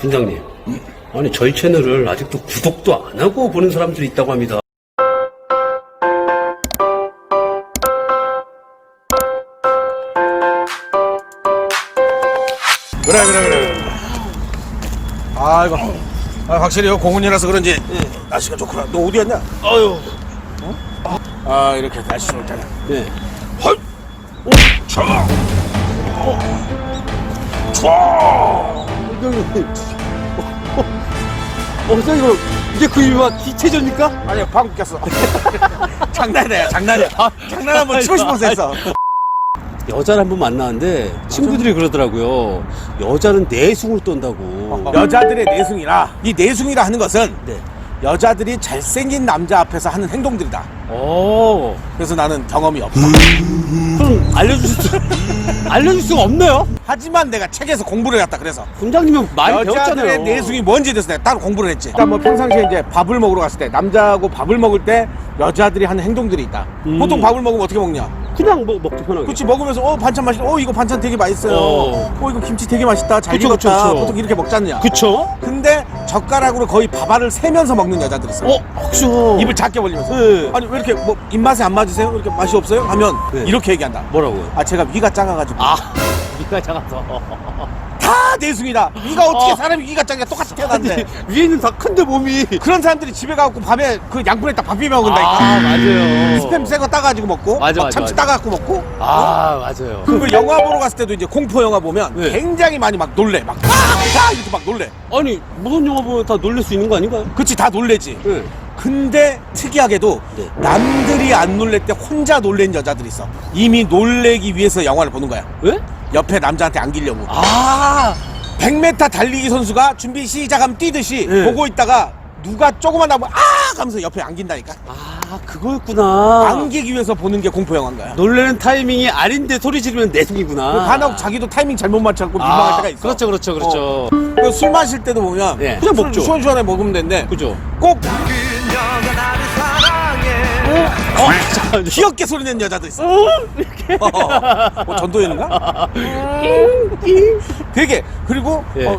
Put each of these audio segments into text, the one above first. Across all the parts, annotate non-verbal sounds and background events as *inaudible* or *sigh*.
팀장님, 아니 저희 채널을 아직도 구독도 안 하고 보는 사람들이 있다고 합니다. 그래 그래 그래 아이고 아, 확실히 요 공원이라서 그런지 날씨가 좋구나 너 어디였냐? 아유, 아 이렇게 날씨 좋을 때는 네. 헐! 오! 차! 어! 차! 팀장님, 어, 저 이거 이게 그 유명한 기체전입니까? 아니야 방금 꼈어 *laughs* 장난이야 장난이야 장난 한번 치고 싶어서 했어 여자를 한 번 만나는데 친구들이 그러더라고요. 여자는 내숭을 떤다고. 여자들의 내숭이라 이 내숭이라 하는 것은 네. 여자들이 잘생긴 남자 앞에서 하는 행동들이다 오, 그래서 나는 경험이 없다 그럼 알려줄 수 알려줄 수가 없네요. 하지만 내가 책에서 공부를 했다 그래서 팀장님은 많이 여자들의 배웠잖아요. 내숭이 뭔지에 대해서 내가 따로 공부를 했지. 일단 뭐 평상시에 이제 밥을 먹으러 갔을 때 남자하고 밥을 먹을 때 여자들이 하는 행동들이 있다. 음. 보통 밥을 먹으면 어떻게 먹냐? 그냥 뭐 먹기 편하게. 그렇지 먹으면서 어 반찬 맛있. 어 이거 반찬 되게 맛있어요. 어. 어, 이거 김치 되게 맛있다. 잘 그쵸, 익었다. 그쵸. 보통 이렇게 먹지 않냐? 그쵸? 근데 젓가락으로 거의 밥알을 세면서 먹는 여자들이 있어. 어, 혹시요. 입을 작게 벌리면서. 네. 아니 왜 이렇게 뭐 입맛에 안 맞으세요? 이렇게 맛이 없어요? 하면 네. 이렇게 얘기한다. 뭐라고요? 아 제가 위가 작아가지고 아, *laughs* 니가 작아서. 다 내숭이다. 위가 어떻게 어. 사람이 위가 작냐 똑같이 태어났는데. 위에는 다 큰데 몸이. 그런 사람들이 집에 가고 밤에 그 양푼에다 밥 비벼 먹는다니까. 아, 맞아요. 스팸 새거 따가지고 먹고 맞아, 막 맞아, 참치 맞아. 따가지고 먹고 아, 맞아요. 그 영화 보러 갔을 때도 이제 공포 영화 보면 네. 굉장히 많이 막 놀래 막 아! 이렇게 막 놀래 아니, 무슨 영화 보면 다 놀랄 수 있는 거 아닌가요? 그치 다 놀래지 네. 근데 특이하게도 네. 남들이 안 놀랄 때 혼자 놀란 여자들이 있어 이미 놀래기 위해서 영화를 보는 거야 왜? 옆에 남자한테 안기려고 아, 100m 달리기 선수가 준비 시작하면 뛰듯이 네. 보고 있다가 누가 조그만 나면 아 하면서 옆에 안긴다니까 아, 그거였구나. 안기기 위해서 보는 게 공포 영화인 거야 놀래는 타이밍이 아닌데 소리 지르면 내숭이구나. 그 간혹 자기도 타이밍 잘못 맞춰갖고 민망할 아, 때가 있어 그렇죠, 그렇죠, 그렇죠. 그술 마실 때도 보면 네. 그냥 먹죠. 시원시원하게 먹으면 되는데 그죠? 꼭 어, 잠깐만요. 귀엽게 소리 내는 여자도 있어 어, 이렇게. 어, 뭐 전도연인가? 되게 그리고 예. 어,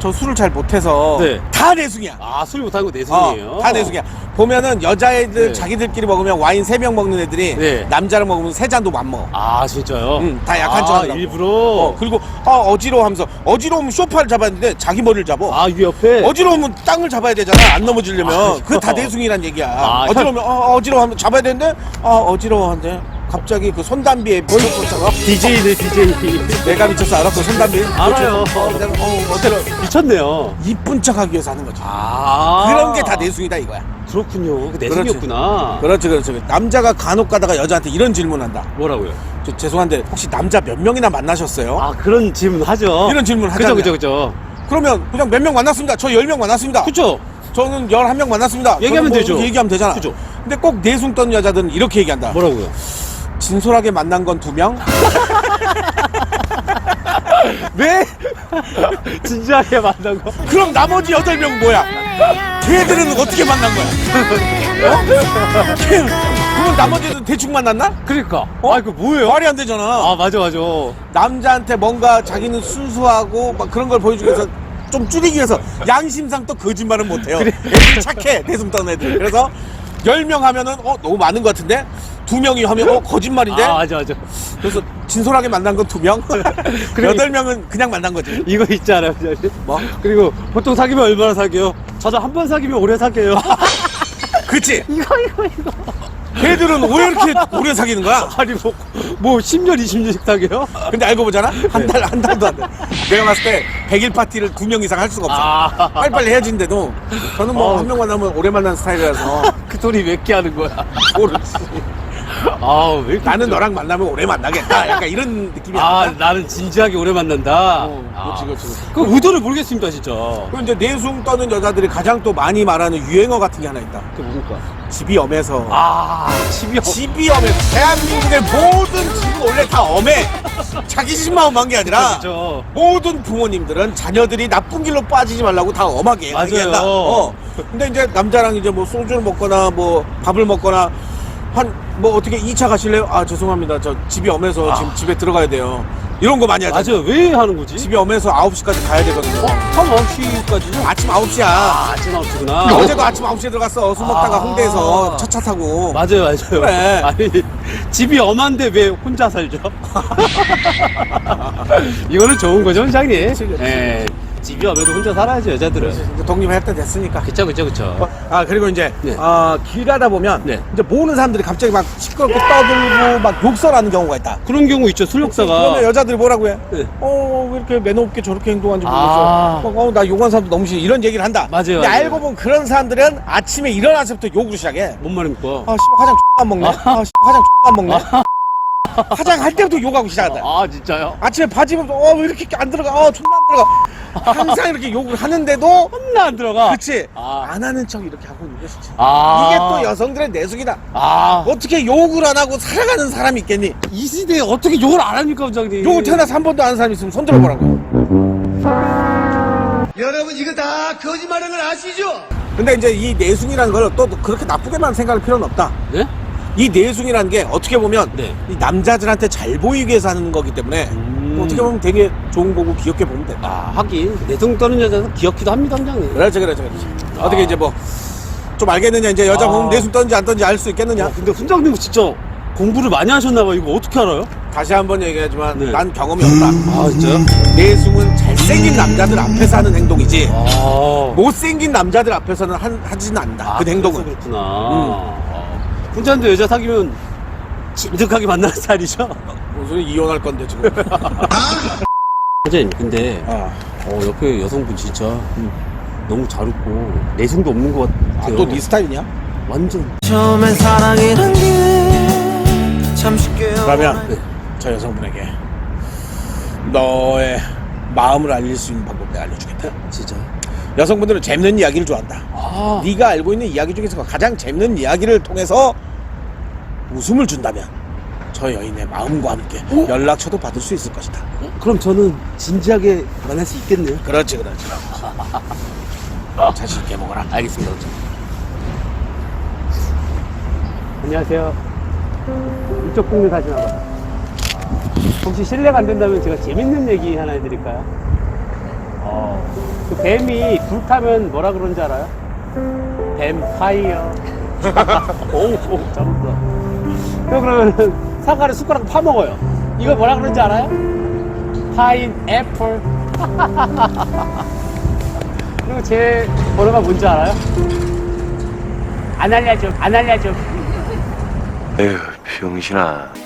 저 술을 잘 못해서 네. 다 내숭이야 아, 술 못하는 거 어, 내숭이에요. 다 내숭이야 보면은 여자애들 네. 자기들끼리 먹으면 와인 세 병 먹는 애들이 네. 남자랑 먹으면 세 잔도 안 먹어 아, 진짜요? 응, 다 약한 아, 척. 일부러. 어, 그리고 아, 어지러워 하면서 어지러우면 소파를 잡아야 되는데 자기 머리를 잡아 아, 이 옆에. 어지러우면 땅을 잡아야 되잖아 안 넘어지려면 아, 그거 다 *laughs* 내숭이란 얘기야 아, 어지러우면 어, 어지러워하면 잡아야 되는데 아 어지러워한데 갑자기 그 손담비에 보여줬잖아 DJ네, DJ. 내가 미쳤어? 그 손담비 알아요. 어, 내가, 어 어지러 미쳤네요. 이쁜 척하기 위해서 하는 거지 아. 그런 게 다 내숭이다 이거야 그렇군요. 그 내숭이었구나. 그렇지 그렇지 남자가 간혹 가다가 여자한테 이런 질문한다 뭐라고요? 저, 죄송한데 혹시 남자 몇 명이나 만나셨어요? 아, 그런 질문 하죠. 이런 질문 그죠, 하잖아요. 그죠, 그죠. 그러면 그냥 몇 명 만났습니다 저 10명 만났습니다 그죠? 저는 11명 만났습니다 얘기하면 저는 뭐 되죠. 이렇게 얘기하면 되잖아 그죠. 근데 꼭 내숭 떠는 여자들은 이렇게 얘기한다 뭐라고요? 진솔하게 만난 건 두 명? *laughs* 왜? *laughs* 진지하게 만난 거. 그럼 나머지 여덟 명 뭐야? 걔들은 어떻게 만난 거야? 걔- 그럼 나머지는 대충 만났나? 그러니까. 어? 아, 이거 뭐예요? 말이 안 되잖아. 아, 맞아, 맞아. 남자한테 뭔가 자기는 순수하고 막 그런 걸 보여주기 위해서 좀 줄이기 위해서 양심상 또 거짓말은 못해요. 애들이 착해, 대숨 떠는 애들. 그래서 열 명 하면은 어 너무 많은 것 같은데 두 명이 하면 어 거짓말인데. 아, 맞아, 맞아. 그래서 진솔하게 만난 건 두 명. *laughs* 여덟 명은 그냥 만난 거지. 이거 있잖아요. 사실. 뭐? 그리고 보통 사귀면 얼마나 사귀어요? 저도 한 번 사귀면 오래 사귀어요. *laughs* 그치? 이거, 이거, 이거. 걔들은 왜 이렇게 오래 사귀는 거야? *laughs* 아니, 뭐, 뭐, 10년, 20년씩 사귀어요? 근데 알고 보잖아? 한 달, 한 달도 안 돼. 내가 봤을 때 100일 파티를 두 명 이상 할 수가 없어. 아. 빨리빨리 헤어진대도 저는 뭐 어. 한명 만나면 오래 만나는 스타일이라서 그 소리 몇 개 하는 거야? 모르지. 아, 왜 이렇게. 나는 너랑 만나면 오래 만나겠다. 약간 이런 느낌이 아, 아, 나는 진지하게 오래 만난다. 어, 그렇지, 그렇지, 그렇지. 그 의도를 모르겠습니다, 진짜. 그리고 이제 내숭 떠는 여자들이 가장 또 많이 말하는 유행어 같은 게 하나 있다. 그게 뭡니까? 집이 엄해서. 아, 집이 없 집이 엄해서. 대한민국의 모든 집은 원래 다 엄해. 자기 집만 엄한 게 아니라 그죠. 모든 부모님들은 자녀들이 나쁜 길로 빠지지 말라고 다 엄하게 맞아요. 얘기한다. 어. 근데 이제 남자랑 이제 뭐 소주를 먹거나 뭐 밥을 먹거나 한 뭐 어떻게 2차 가실래요? 아 죄송합니다. 저 집이 엄해서 아. 지금 집에 들어가야 돼요. 이런 거 많이 하죠. 맞아요. 왜 하는 거지? 집에 오면서 9시까지 가야 되거든요. 어? 한 9시까지죠? 아침 9시야. 아, 아침 9시구나. 어제도 아침 9시에 들어갔어. 술 먹다가 아. 홍대에서 첫차 타고. 맞아요, 맞아요. 그래. 아니, 집이 엄한데 왜 혼자 살죠? *laughs* 이거는 좋은 거죠, 원장님? 예. 집이 엄해도 혼자 살아야죠, 여자들은. 이제 독립할 때 됐으니까. 그쵸, 그쵸, 그쵸. 아 그리고 이제 네. 어, 길 가다 보면 네. 이제 모르는 사람들이 갑자기 막 시끄럽게 떠들고 막 욕설하는 경우가 있다. 그런 경우 있죠, 술 그러면 역사가. 여자들이 뭐라고 해? 네. 어, 왜 이렇게 매너 없게 저렇게 행동하는지 아. 모르겠어. 어, 나 욕한 사람도 너무 싫어. 이런 얘기를 한다. 맞아요, 근데 맞아요. 알고 보면 그런 사람들은 아침에 일어나서부터 욕을 시작해. 뭔 말입니까? 아, 씨발 화장 안 먹네. 아, 씨발 화장 안 먹네. 화장 할 때부터 욕하고 시작한다. 아, 진짜요? 아침에 바지 입으면 어, 왜 이렇게 안 들어가? 어, 존나 안 들어가. 항상 이렇게 욕을 하는데도 혼나 안 들어가. 그치? 아. 안 하는 척 이렇게 하고 있는 것이지. 아. 이게 또 여성들의 내숭이다. 아. 어떻게 욕을 안 하고 살아가는 사람이 있겠니? 이 시대에 어떻게 욕을 안 합니까, 원장님? 욕을 태어나서 한 번도 안 하는 사람이 있으면 손 들어보라고. 여러분 이거 다 거짓말인 걸 아시죠? 근데 이제 이 내숭이라는 걸 또 그렇게 나쁘게만 생각할 필요는 없다. 네? 이 내숭이라는 게 어떻게 보면 네. 이 남자들한테 잘 보이기 위해서 하는 거기 때문에 음. 어떻게 보면 되게 좋은 거고 귀엽게 보면 돼. 아, 하긴. 내성 떠는 여자는 귀엽기도 합니다, 원장님. 그렇지, 그렇지, 그렇지. 어떻게 이제 뭐 좀 알겠느냐? 이제 여자 아. 보면 내숭 떴는지 안 떴는지 알 수 있겠느냐? 야, 근데 훈장님 진짜 공부를 많이 하셨나봐요. 이거 어떻게 알아요? 다시 한 번 얘기하지만 네. 난 경험이 없다. 아, 진짜요? 내숭은 잘생긴 남자들 앞에서 하는 행동이지. 아. 못생긴 남자들 앞에서는 한, 하지는 않는다. 그 행동은. 그래서 그렇구나. 아. 훈장도 여자 사귀면 진득하게 만나는 *laughs* 스타일이죠? 무슨 이혼할 건데 지금. *laughs* 선생님, 근데, 아, 어, 옆에 여성분 진짜 음, 너무 잘 웃고, 내성도 없는 것 같아요. 또 네 스타일이냐? 완전. 처음엔 사랑이란 게참 쉽게 그러면 네. 저 여성분에게 너의 마음을 알릴 수 있는 방법 내가 알려주겠다. 진짜. 여성분들은 재밌는 이야기를 좋아한다. 아. 네가 알고 있는 이야기 중에서 가장 재밌는 이야기를 통해서 웃음을 준다면 저 여인의 마음과 함께 어? 연락처도 받을 수 있을 것이다. 어, 그럼 저는 진지하게 만날 수 있겠네요. 그렇지, 그렇지. *laughs* 자신 있게 먹어라. 알겠습니다, 원장. 안녕하세요. 이쪽 동네 사시나 봐요. 혹시 실례가 안 된다면 제가 재밌는 얘기 하나 해드릴까요? 어, 그 뱀이 불 타면 뭐라 그런지 알아요? 뱀파이어. *laughs* 오, 오, 잘한다. 또 그러면은 사과를 숟가락 파먹어요. 이거 뭐라 그런지 알아요? 파인 애플. *laughs* 그리고 제 번호가 뭔지 알아요? 안 알려줘, 안 알려줘. 에휴, 병신아.